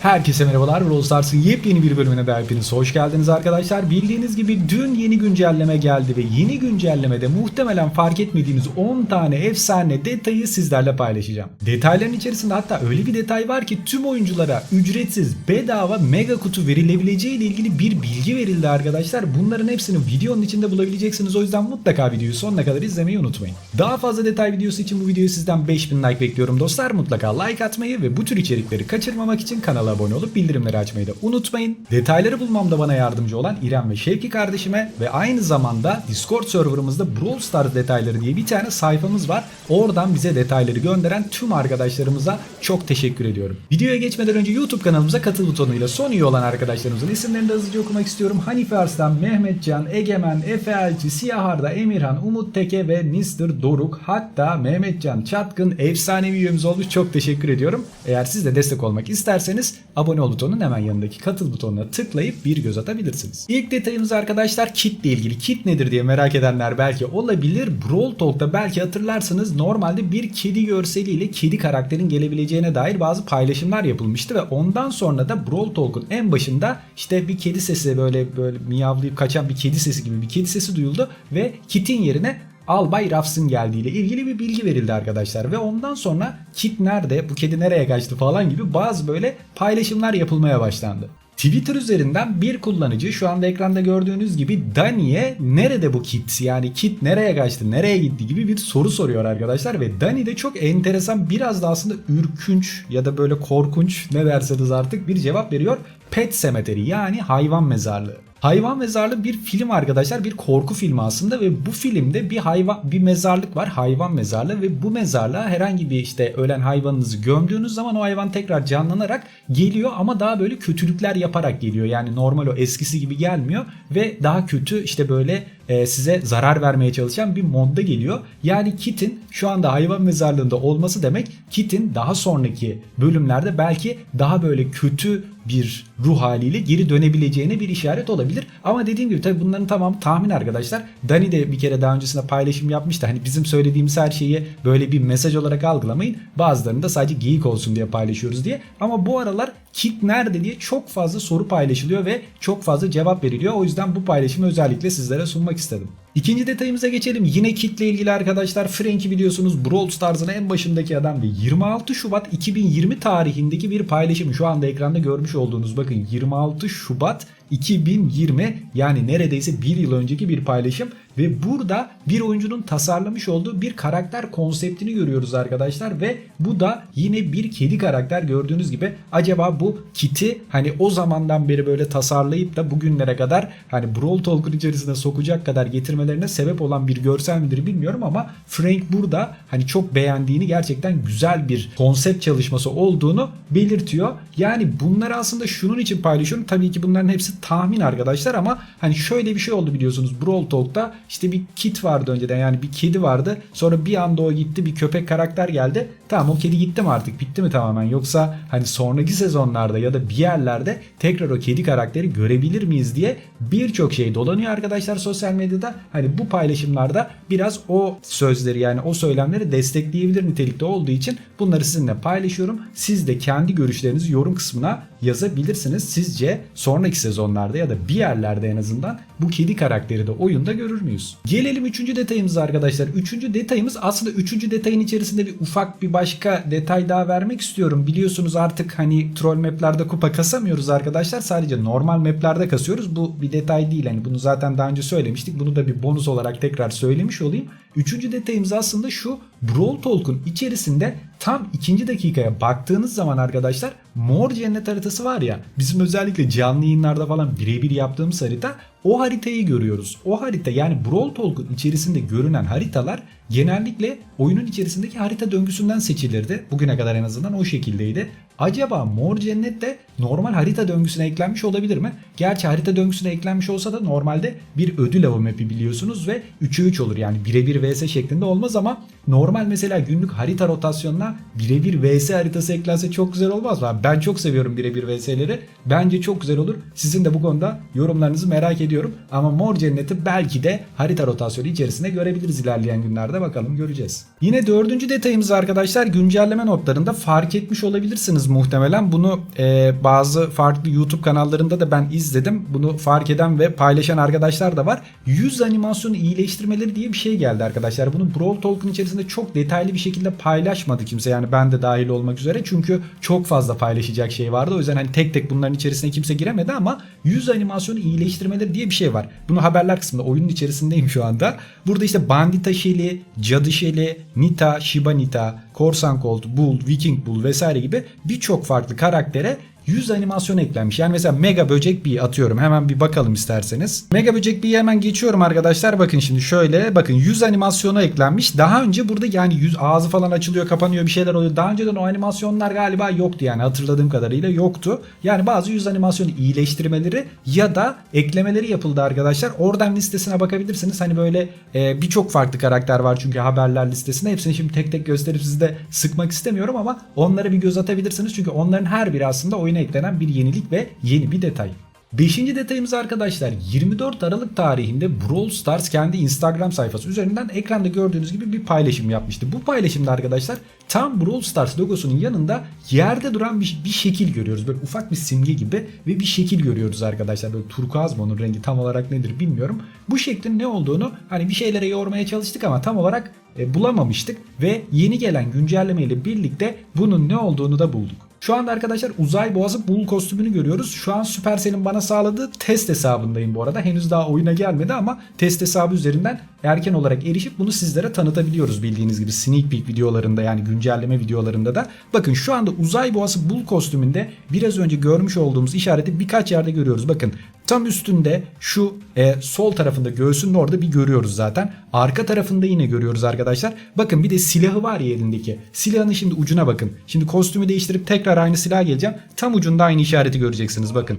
Herkese merhabalar. Brawl Stars'ın yepyeni bir bölümüne de hepiniz hoş geldiniz arkadaşlar. Bildiğiniz gibi dün yeni güncelleme geldi ve yeni güncellemede muhtemelen fark etmediğiniz 10 tane efsane detayı sizlerle paylaşacağım. Detayların içerisinde hatta öyle bir detay var ki tüm oyunculara ücretsiz bedava mega kutu verilebileceği ile ilgili bir bilgi verildi arkadaşlar. Bunların hepsini videonun içinde bulabileceksiniz. O yüzden mutlaka videoyu sonuna kadar izlemeyi unutmayın. Daha fazla detay videosu için bu videoyu sizden 5000 like bekliyorum dostlar. Mutlaka like atmayı ve bu tür içerikleri kaçırmamak için kanala abone olup bildirimleri açmayı da unutmayın. Detayları bulmamda bana yardımcı olan İrem ve Şevki kardeşime ve aynı zamanda Discord serverımızda Brawl Stars detayları diye bir tane sayfamız var. Oradan bize detayları gönderen tüm arkadaşlarımıza çok teşekkür ediyorum. Videoya geçmeden önce YouTube kanalımıza katıl butonuyla son üye olan arkadaşlarımızın isimlerini de hızlıca okumak istiyorum. Hanife Arslan, Mehmetcan, Egemen, Efe Elçi, Siyah Arda, Emirhan, Umut Teke ve Mr. Doruk. Hatta Mehmetcan Çatkın efsanevi üyemiz olmuş. Çok teşekkür ediyorum. Eğer siz de destek olmak isterseniz abone ol butonunun hemen yanındaki katıl butonuna tıklayıp bir göz atabilirsiniz. İlk detayımız arkadaşlar kit ilgili. Kit nedir diye merak edenler belki olabilir. Brawl Talk'ta belki hatırlarsınız normalde bir kedi görseliyle kedi karakterin gelebileceğine dair bazı paylaşımlar yapılmıştı ve ondan sonra da Brawl Talk'un en başında işte bir kedi sesi böyle böyle miyavlayıp kaçan bir kedi sesi gibi bir kedi sesi duyuldu ve kitin yerine Albay Ruffs'ın geldiğiyle ilgili bir bilgi verildi arkadaşlar ve ondan sonra Kit nerede, bu kedi nereye kaçtı falan gibi bazı böyle paylaşımlar yapılmaya başlandı. Twitter üzerinden bir kullanıcı şu anda ekranda gördüğünüz gibi Dani'ye nerede bu Kit yani Kit nereye kaçtı nereye gitti gibi bir soru soruyor arkadaşlar ve Dani de çok enteresan biraz da aslında ürkünç ya da böyle korkunç ne derseniz artık bir cevap veriyor. Pet Cemetery yani hayvan mezarlığı. Hayvan mezarlığı bir film arkadaşlar bir korku filmi aslında ve bu filmde bir hayvan bir mezarlık var hayvan mezarlığı ve bu mezarlığa herhangi bir işte ölen hayvanınızı gömdüğünüz zaman o hayvan tekrar canlanarak geliyor ama daha böyle kötülükler yaparak geliyor. Yani normal o eskisi gibi gelmiyor ve daha kötü işte böyle e, size zarar vermeye çalışan bir modda geliyor. Yani Kit'in şu anda hayvan mezarlığında olması demek Kit'in daha sonraki bölümlerde belki daha böyle kötü bir ruh haliyle geri dönebileceğine bir işaret olabilir. Ama dediğim gibi tabii bunların tamamı tahmin arkadaşlar. Dani de bir kere daha öncesinde paylaşım yapmıştı. Hani bizim söylediğimiz her şeyi böyle bir mesaj olarak algılamayın. Bazılarını da sadece geyik olsun diye paylaşıyoruz diye. Ama bu aralar Kit nerede diye çok fazla soru paylaşılıyor ve çok fazla cevap veriliyor. O yüzden bu paylaşımı özellikle sizlere sunmak istedim. İkinci detayımıza geçelim. Yine Kit'le ilgili arkadaşlar Frank'i biliyorsunuz Brawl Stars'ın en başındaki adam ve 26 Şubat 2020 tarihindeki bir paylaşım. Şu anda ekranda görmüş olduğunuz bakın 26 Şubat 2020 yani neredeyse bir yıl önceki bir paylaşım ve burada bir oyuncunun tasarlamış olduğu bir karakter konseptini görüyoruz arkadaşlar ve bu da yine bir kedi karakter gördüğünüz gibi acaba bu kiti hani o zamandan beri böyle tasarlayıp da bugünlere kadar hani Brawl Talk'un içerisine sokacak kadar getirmelerine sebep olan bir görsel midir bilmiyorum ama Frank burada hani çok beğendiğini gerçekten güzel bir konsept çalışması olduğunu belirtiyor. Yani bunları aslında şunun için paylaşıyorum. Tabii ki bunların hepsi tahmin arkadaşlar ama hani şöyle bir şey oldu biliyorsunuz Brawl Talk'ta işte bir kit vardı önceden yani bir kedi vardı. Sonra bir anda o gitti bir köpek karakter geldi. Tamam o kedi gitti mi artık bitti mi tamamen yoksa hani sonraki sezonlarda ya da bir yerlerde tekrar o kedi karakteri görebilir miyiz diye birçok şey dolanıyor arkadaşlar sosyal medyada. Hani bu paylaşımlarda biraz o sözleri yani o söylemleri destekleyebilir nitelikte olduğu için bunları sizinle paylaşıyorum. Siz de kendi görüşlerinizi yorum kısmına yazabilirsiniz. Sizce sonraki sezonlarda ya da bir yerlerde en azından bu kedi karakteri de oyunda görür müyüz? Gelelim 3. detayımıza arkadaşlar. 3. detayımız aslında 3. detayın içerisinde bir ufak bir başka detay daha vermek istiyorum. Biliyorsunuz artık hani troll maplerde kupa kasamıyoruz arkadaşlar. Sadece normal maplerde kasıyoruz. Bu bir detay değil. Hani bunu zaten daha önce söylemiştik. Bunu da bir bonus olarak tekrar söylemiş olayım. Üçüncü detayımız aslında şu Brawl Talk'un içerisinde tam ikinci dakikaya baktığınız zaman arkadaşlar mor cennet haritası var ya bizim özellikle canlı yayınlarda falan birebir yaptığımız harita o haritayı görüyoruz. O harita yani Brawl Talk'un içerisinde görünen haritalar genellikle oyunun içerisindeki harita döngüsünden seçilirdi. Bugüne kadar en azından o şekildeydi. Acaba Mor Cennet de normal harita döngüsüne eklenmiş olabilir mi? Gerçi harita döngüsüne eklenmiş olsa da normalde bir ödül avı map'i biliyorsunuz ve 3'e 3 olur yani birebir vs şeklinde olmaz ama normal Normal mesela günlük harita rotasyonuna birebir VS haritası eklense çok güzel olmaz mı? Ben çok seviyorum birebir VS'leri. Bence çok güzel olur. Sizin de bu konuda yorumlarınızı merak ediyorum. Ama Mor Cennet'i belki de harita rotasyonu içerisinde görebiliriz ilerleyen günlerde. Bakalım göreceğiz. Yine dördüncü detayımız arkadaşlar güncelleme notlarında fark etmiş olabilirsiniz muhtemelen. Bunu e, bazı farklı YouTube kanallarında da ben izledim. Bunu fark eden ve paylaşan arkadaşlar da var. Yüz animasyonu iyileştirmeleri diye bir şey geldi arkadaşlar. Bunu Brawl Talk'un içerisinde çok detaylı bir şekilde paylaşmadı kimse. Yani ben de dahil olmak üzere. Çünkü çok fazla paylaşacak şey vardı. O yüzden hani tek tek bunların içerisine kimse giremedi ama yüz animasyonu iyileştirmeleri diye bir şey var. Bunu haberler kısmında oyunun içerisindeyim şu anda. Burada işte Bandita Shelly, Cadı Shelly, Nita, Shiba Nita, Korsan Colt, Bull, Viking Bull vesaire gibi birçok farklı karaktere yüz animasyon eklenmiş. Yani mesela Mega Böcek bir atıyorum. Hemen bir bakalım isterseniz. Mega Böcek bir hemen geçiyorum arkadaşlar. Bakın şimdi şöyle bakın yüz animasyonu eklenmiş. Daha önce burada yani yüz ağzı falan açılıyor, kapanıyor bir şeyler oluyor. Daha önceden o animasyonlar galiba yoktu yani hatırladığım kadarıyla yoktu. Yani bazı yüz animasyonu iyileştirmeleri ya da eklemeleri yapıldı arkadaşlar. Oradan listesine bakabilirsiniz. Hani böyle e, birçok farklı karakter var çünkü haberler listesinde. Hepsini şimdi tek tek gösterip sizi de sıkmak istemiyorum ama onlara bir göz atabilirsiniz. Çünkü onların her biri aslında oyuna eklenen bir yenilik ve yeni bir detay. Beşinci detayımız arkadaşlar 24 Aralık tarihinde Brawl Stars kendi Instagram sayfası üzerinden ekranda gördüğünüz gibi bir paylaşım yapmıştı. Bu paylaşımda arkadaşlar tam Brawl Stars logosunun yanında yerde duran bir, bir şekil görüyoruz. Böyle ufak bir simge gibi ve bir şekil görüyoruz arkadaşlar. Böyle turkuaz mı onun rengi tam olarak nedir bilmiyorum. Bu şeklin ne olduğunu hani bir şeylere yormaya çalıştık ama tam olarak e, bulamamıştık ve yeni gelen güncelleme ile birlikte bunun ne olduğunu da bulduk. Şu anda arkadaşlar uzay boğazı bul kostümünü görüyoruz. Şu an Supercell'in bana sağladığı test hesabındayım bu arada. Henüz daha oyuna gelmedi ama test hesabı üzerinden erken olarak erişip bunu sizlere tanıtabiliyoruz bildiğiniz gibi sneak peek videolarında yani güncelleme videolarında da. Bakın şu anda uzay boğası bul kostümünde biraz önce görmüş olduğumuz işareti birkaç yerde görüyoruz. Bakın tam üstünde şu e, sol tarafında göğsünün orada bir görüyoruz zaten. Arka tarafında yine görüyoruz arkadaşlar. Bakın bir de silahı var ya elindeki. Silahının şimdi ucuna bakın. Şimdi kostümü değiştirip tekrar aynı silah geleceğim. Tam ucunda aynı işareti göreceksiniz bakın.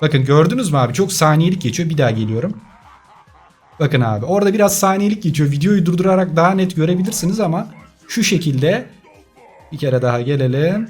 Bakın gördünüz mü abi? Çok saniyelik geçiyor. Bir daha geliyorum. Bakın abi orada biraz saniyelik geçiyor. Videoyu durdurarak daha net görebilirsiniz ama şu şekilde bir kere daha gelelim.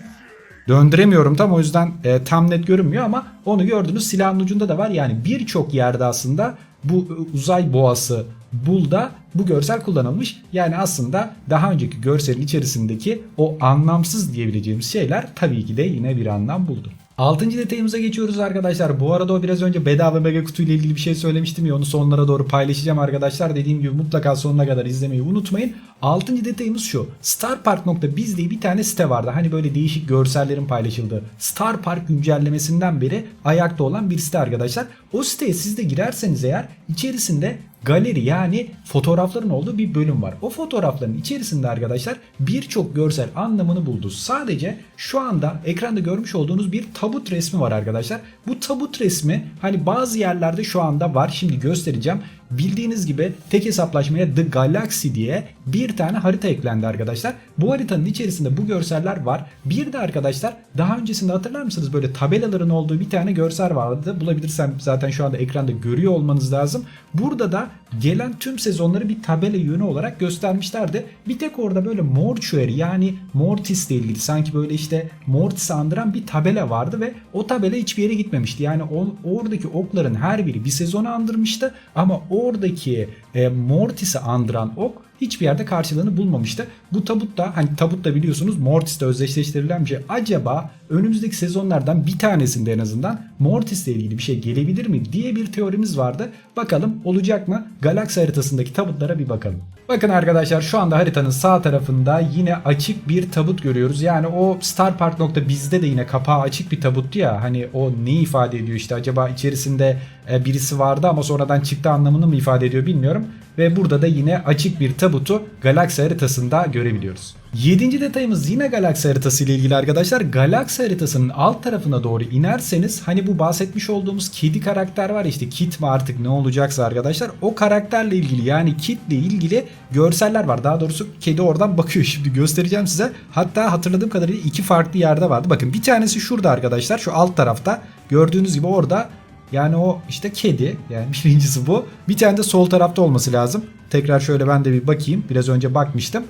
Döndüremiyorum tam o yüzden e, tam net görünmüyor ama onu gördünüz silahın ucunda da var. Yani birçok yerde aslında bu e, uzay boğası Bull'da bu görsel kullanılmış. Yani aslında daha önceki görselin içerisindeki o anlamsız diyebileceğimiz şeyler tabii ki de yine bir anlam buldu. Altıncı detayımıza geçiyoruz arkadaşlar. Bu arada o biraz önce bedava mega kutu ile ilgili bir şey söylemiştim ya onu sonlara doğru paylaşacağım arkadaşlar. Dediğim gibi mutlaka sonuna kadar izlemeyi unutmayın. Altıncı detayımız şu. Starpark.biz diye bir tane site vardı. Hani böyle değişik görsellerin paylaşıldığı. Star Park güncellemesinden beri ayakta olan bir site arkadaşlar. O siteye siz de girerseniz eğer içerisinde galeri yani fotoğrafların olduğu bir bölüm var. O fotoğrafların içerisinde arkadaşlar birçok görsel anlamını buldu. Sadece şu anda ekranda görmüş olduğunuz bir tabut resmi var arkadaşlar. Bu tabut resmi hani bazı yerlerde şu anda var. Şimdi göstereceğim. Bildiğiniz gibi tek hesaplaşmaya The Galaxy diye bir tane harita eklendi arkadaşlar. Bu haritanın içerisinde bu görseller var. Bir de arkadaşlar daha öncesinde hatırlar mısınız böyle tabelaların olduğu bir tane görsel vardı. Bulabilirsem zaten şu anda ekranda görüyor olmanız lazım. Burada da gelen tüm sezonları bir tabela yönü olarak göstermişlerdi. Bir tek orada böyle Mortuary yani Mortis ile ilgili sanki böyle işte Mortis'i andıran bir tabela vardı ve o tabela hiçbir yere gitmemişti. Yani oradaki okların her biri bir sezonu andırmıştı ama oradaki e, Mortis'i andıran ok hiçbir yerde karşılığını bulmamıştı. Bu tabut da hani tabut da biliyorsunuz Mortis'te özdeşleştirilen bir şey. Acaba önümüzdeki sezonlardan bir tanesinde en azından Mortis'le ilgili bir şey gelebilir mi diye bir teorimiz vardı. Bakalım olacak mı? Galaksi haritasındaki tabutlara bir bakalım. Bakın arkadaşlar şu anda haritanın sağ tarafında yine açık bir tabut görüyoruz. Yani o starpark.bizde de yine kapağı açık bir tabuttu ya. Hani o ne ifade ediyor işte acaba içerisinde e, birisi vardı ama sonradan çıktı anlamını mı ifade ediyor bilmiyorum. Ve burada da yine açık bir tabutu galaksi haritasında görebiliyoruz. Yedinci detayımız yine galaksi haritası ile ilgili arkadaşlar. Galaksi haritasının alt tarafına doğru inerseniz hani bu bahsetmiş olduğumuz kedi karakter var işte Kit mi artık ne olacaksa arkadaşlar o karakterle ilgili yani Kit ile ilgili görseller var. Daha doğrusu kedi oradan bakıyor şimdi göstereceğim size. Hatta hatırladığım kadarıyla iki farklı yerde vardı. Bakın bir tanesi şurada arkadaşlar şu alt tarafta gördüğünüz gibi orada yani o işte kedi yani birincisi bu. Bir tane de sol tarafta olması lazım. Tekrar şöyle ben de bir bakayım. Biraz önce bakmıştım.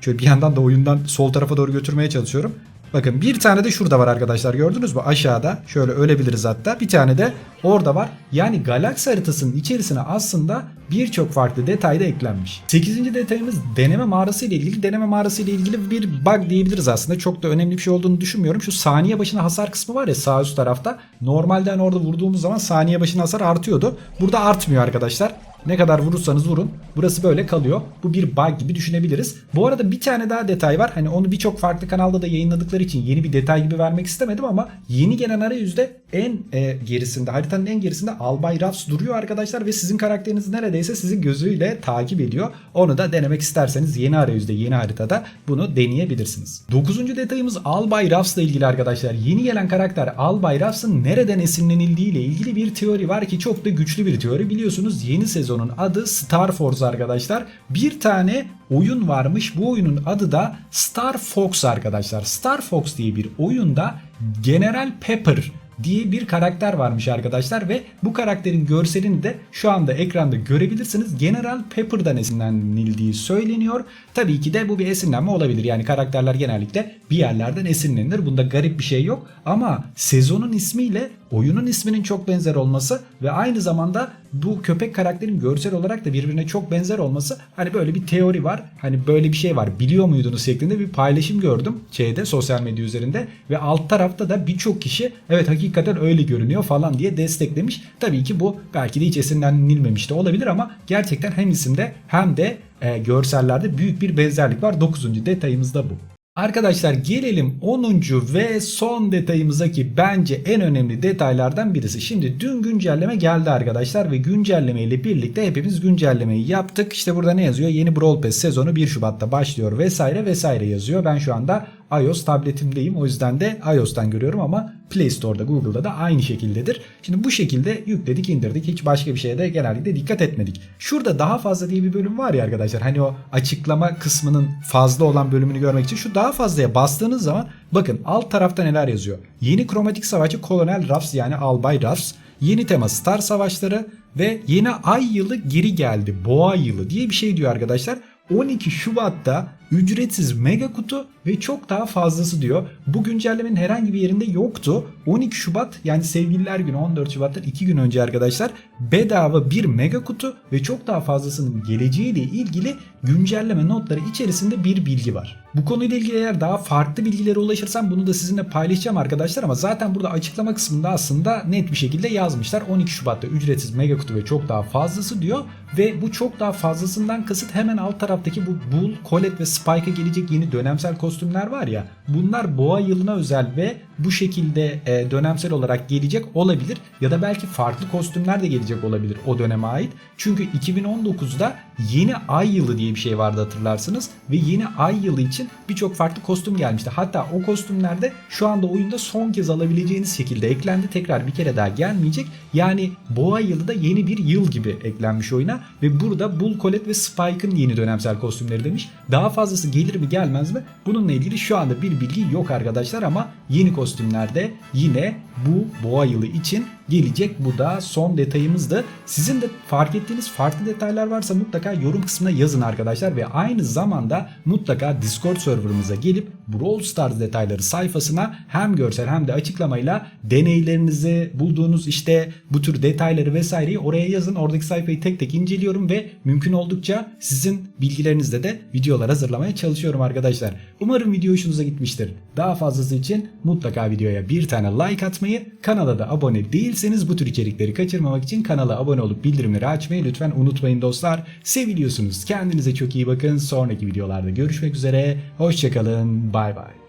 Şöyle bir yandan da oyundan sol tarafa doğru götürmeye çalışıyorum. Bakın bir tane de şurada var arkadaşlar gördünüz mü? Aşağıda şöyle ölebiliriz hatta. Bir tane de orada var. Yani galaksi haritasının içerisine aslında birçok farklı detay da eklenmiş. 8. detayımız deneme mağarası ile ilgili. Deneme mağarası ile ilgili bir bug diyebiliriz aslında. Çok da önemli bir şey olduğunu düşünmüyorum. Şu saniye başına hasar kısmı var ya sağ üst tarafta. Normalde hani orada vurduğumuz zaman saniye başına hasar artıyordu. Burada artmıyor arkadaşlar. Ne kadar vurursanız vurun. Burası böyle kalıyor. Bu bir bug gibi düşünebiliriz. Bu arada bir tane daha detay var. Hani onu birçok farklı kanalda da yayınladıkları için yeni bir detay gibi vermek istemedim ama yeni gelen arayüzde en e, gerisinde haritanın en gerisinde Albay Rafs duruyor arkadaşlar ve sizin karakteriniz neredeyse sizi gözüyle takip ediyor. Onu da denemek isterseniz yeni arayüzde yeni haritada bunu deneyebilirsiniz. Dokuzuncu detayımız Albay Rafs ile ilgili arkadaşlar. Yeni gelen karakter Albay Rafs'ın nereden esinlenildiği ile ilgili bir teori var ki çok da güçlü bir teori. Biliyorsunuz yeni sezonun adı Star Force arkadaşlar. Bir tane oyun varmış. Bu oyunun adı da Star Fox arkadaşlar. Star Fox diye bir oyunda General Pepper diye bir karakter varmış arkadaşlar ve bu karakterin görselini de şu anda ekranda görebilirsiniz. General Pepper'dan esinlenildiği söyleniyor. Tabii ki de bu bir esinlenme olabilir. Yani karakterler genellikle bir yerlerden esinlenir. Bunda garip bir şey yok. Ama sezonun ismiyle oyunun isminin çok benzer olması ve aynı zamanda bu köpek karakterin görsel olarak da birbirine çok benzer olması hani böyle bir teori var. Hani böyle bir şey var. Biliyor muydunuz şeklinde bir paylaşım gördüm şeyde sosyal medya üzerinde ve alt tarafta da birçok kişi evet hakikaten öyle görünüyor falan diye desteklemiş. Tabii ki bu belki de hiç esinlenilmemiş de olabilir ama gerçekten hem isimde hem de e, görsellerde büyük bir benzerlik var. 9. detayımız da bu. Arkadaşlar gelelim 10. ve son detayımıza ki bence en önemli detaylardan birisi. Şimdi dün güncelleme geldi arkadaşlar ve güncelleme ile birlikte hepimiz güncellemeyi yaptık. İşte burada ne yazıyor? Yeni Brawl Pass sezonu 1 Şubat'ta başlıyor vesaire vesaire yazıyor. Ben şu anda iOS tabletimdeyim. O yüzden de iOS'tan görüyorum ama Play Store'da Google'da da aynı şekildedir. Şimdi bu şekilde yükledik indirdik. Hiç başka bir şeye de genellikle dikkat etmedik. Şurada daha fazla diye bir bölüm var ya arkadaşlar. Hani o açıklama kısmının fazla olan bölümünü görmek için şu daha fazlaya bastığınız zaman bakın alt tarafta neler yazıyor. Yeni kromatik savaşçı Kolonel Ruffs yani Albay Ruffs. Yeni tema Star Savaşları ve yeni ay yılı geri geldi. Boğa yılı diye bir şey diyor arkadaşlar. 12 Şubat'ta ücretsiz mega kutu ve çok daha fazlası diyor. Bu güncellemenin herhangi bir yerinde yoktu. 12 Şubat yani sevgililer günü 14 Şubat'tan 2 gün önce arkadaşlar bedava bir mega kutu ve çok daha fazlasının geleceğiyle ilgili güncelleme notları içerisinde bir bilgi var. Bu konuyla ilgili eğer daha farklı bilgilere ulaşırsam bunu da sizinle paylaşacağım arkadaşlar ama zaten burada açıklama kısmında aslında net bir şekilde yazmışlar. 12 Şubat'ta ücretsiz mega kutu ve çok daha fazlası diyor ve bu çok daha fazlasından kasıt hemen alt taraftaki bu Bull, Colette ve Spike'a gelecek yeni dönemsel kostümler var ya bunlar boğa yılına özel ve bu şekilde e, dönemsel olarak gelecek olabilir ya da belki farklı kostümler de gelecek olabilir o döneme ait. Çünkü 2019'da yeni ay yılı diye bir şey vardı hatırlarsınız ve yeni ay yılı için birçok farklı kostüm gelmişti. Hatta o kostümlerde şu anda oyunda son kez alabileceğiniz şekilde eklendi. Tekrar bir kere daha gelmeyecek. Yani boğa yılı da yeni bir yıl gibi eklenmiş oyuna ve burada Bull, Colette ve Spike'ın yeni dönemsel kostümleri demiş. Daha fazlası gelir mi gelmez mi? Bununla ilgili şu anda bir bilgi yok arkadaşlar ama yeni kostümlerde yine bu boğa yılı için gelecek. Bu da son detayımızdı. Sizin de fark ettiğiniz farklı detaylar varsa mutlaka yorum kısmına yazın arkadaşlar ve aynı zamanda mutlaka Discord serverımıza gelip Brawl Stars detayları sayfasına hem görsel hem de açıklamayla deneylerinizi bulduğunuz işte bu tür detayları vesaireyi oraya yazın. Oradaki sayfayı tek tek inceliyorum ve mümkün oldukça sizin bilgilerinizle de videolar hazırlamaya çalışıyorum arkadaşlar. Umarım video hoşunuza gitmiştir. Daha fazlası için mutlaka videoya bir tane like atmayı, kanala da abone değilseniz bu tür içerikleri kaçırmamak için kanala abone olup bildirimleri açmayı lütfen unutmayın dostlar. Seviliyorsunuz. Kendinize çok iyi bakın. Sonraki videolarda görüşmek üzere. Hoşçakalın. Bay bay.